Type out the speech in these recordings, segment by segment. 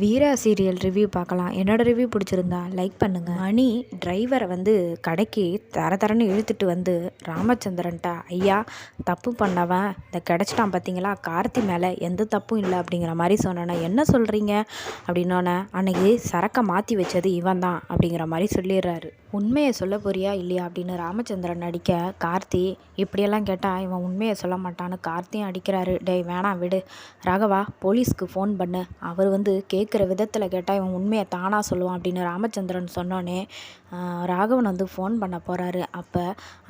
வீரா serial review பார்க்கலாம். என்னோட review பிடிச்சிருந்தா லைக் பண்ணுங்கள் மணி டிரைவரை வந்து கடைக்கு தர தரன்னு இழுத்துட்டு வந்து ராமச்சந்திரன்ட்ட ஐயா தப்பு பண்ணவன். இந்த கிடச்சிட்டான் பார்த்தீங்களா கார்த்தி மேலே எந்த தப்பும் இல்லை அப்படிங்கிற மாதிரி சொன்னோன்னே என்ன சொல்கிறீங்க அப்படின்னோன்னே அன்னைக்கு சரக்கை மாற்றி வச்சது இவன் தான் அப்படிங்கிற மாதிரி சொல்லிடுறாரு. உண்மையை சொல்ல போறியா இல்லையா? அப்படின்னு ராமச்சந்திரன் அடிக்க கார்த்தி இப்படியெல்லாம் கேட்டால் இவன் உண்மையை சொல்ல மாட்டான்னு கார்த்தியும் அடிக்கிறாரு. டேய் வேணாம் விடு. ராகவா போலீஸ்க்கு ஃபோன் பண்ணு. அவர் வந்து கே கேட்குற விதத்தில் கேட்டால் இவன் உண்மையை தானாக சொல்லுவான் அப்படின்னு ராமச்சந்திரன் சொன்னோன்னே ராகவன் வந்து ஃபோன் பண்ண போகிறாரு அப்போ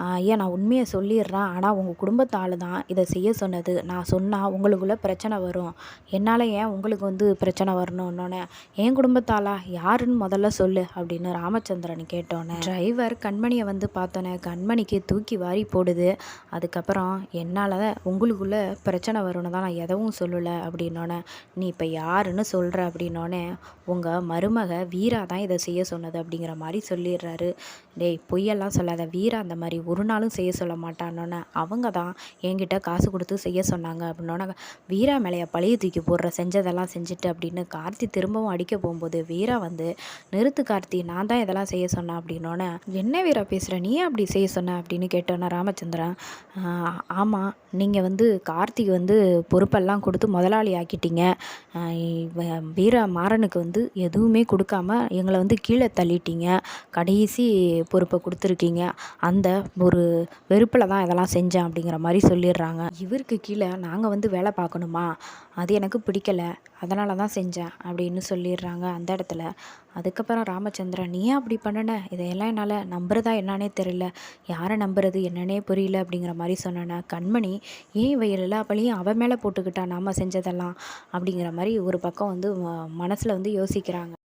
ஐயா நான் உண்மையை சொல்லிடுறேன். ஆனால் உங்கள் குடும்பத்தால் தான் இதை செய்ய சொன்னது. நான் சொன்னால் உங்களுக்குள்ளே பிரச்சனை வரும். என்னால் ஏன் உங்களுக்கு வந்து பிரச்சனை வரணும்னோடனே என் குடும்பத்தாளா? யாருன்னு முதல்ல சொல்லு அப்படின்னு ராமச்சந்திரன் கேட்டோன்னே டிரைவர் கண்மணியை வந்து பார்த்தோன்னே கண்மணிக்கு தூக்கி வாரி போடுது. அதுக்கப்புறம் என்னால் உங்களுக்குள்ளே பிரச்சனை வரும்னு தான் நான் எதுவும் சொல்லலை அப்படின்னோடனே நீ இப்போ யாருன்னு சொல்கிற அப்படின்னோடனே உங்கள் மருமக வீரா தான் இதை செய்ய சொன்னது அப்படிங்கிற மாதிரி சொல்லிடுறாரு. டேய் பொய்யெல்லாம் சொல்லாத வீரா அந்த மாதிரி ஒரு நாளும் செய்ய சொல்ல மாட்டானோன்னே அவங்க தான் என்கிட்ட காசு கொடுத்து செய்ய சொன்னாங்க அப்படின்னோடனே வீரா மேலையை பழைய தூக்கி போடுற செஞ்சதெல்லாம் செஞ்சுட்டு அப்படின்னு கார்த்தி திரும்பவும் அடிக்க போகும்போது வீரா வந்து நிறுத்து கார்த்தி நான் தான் இதெல்லாம் செய்ய சொன்னேன் அப்படின்னோடனே என்ன வீரா பேசுகிற நீ அப்படி செய்ய சொன்ன? அப்படின்னு கேட்டோன்னா ராமச்சந்திரன் ஆமாம் நீங்கள் வந்து கார்த்திக் வந்து பொறுப்பெல்லாம் கொடுத்து முதலாளி ஆக்கிட்டீங்க. வீரா மாறனுக்கு வந்து எதுவுமே கொடுக்காம எங்களை வந்து கீழே தள்ளிட்டீங்க. கடைசி பொறுப்பை கொடுத்துருக்கீங்க. அந்த ஒரு வெறுப்பில் தான் இதெல்லாம் செஞ்சேன் அப்படிங்கிற மாதிரி சொல்லிடுறாங்க. இவருக்கு கீழே நாங்கள் வந்து வேலை பார்க்கணுமா? அது எனக்கு பிடிக்கல. அதனால தான் செஞ்சேன் அப்படின்னு சொல்லிடுறாங்க அந்த இடத்துல. அதுக்கப்புறம் ராமச்சந்திரன் நீ அப்படி பண்ணின? இதையெல்லாம் என்னால் நம்புறதா என்னன்னே தெரியல. யாரை நம்புறது? என்னன்னே புரியல. அப்படிங்கிற மாதிரி சொன்னேன்னா கண்மணி ஏன் இவ எல்லா பழியும் அவன் மேலே போட்டுக்கிட்டா? நாம் செஞ்சதெல்லாம்? அப்படிங்கிற மாதிரி ஒரு பக்கம் வந்து மனசில் வந்து யோசிக்கிறாங்க.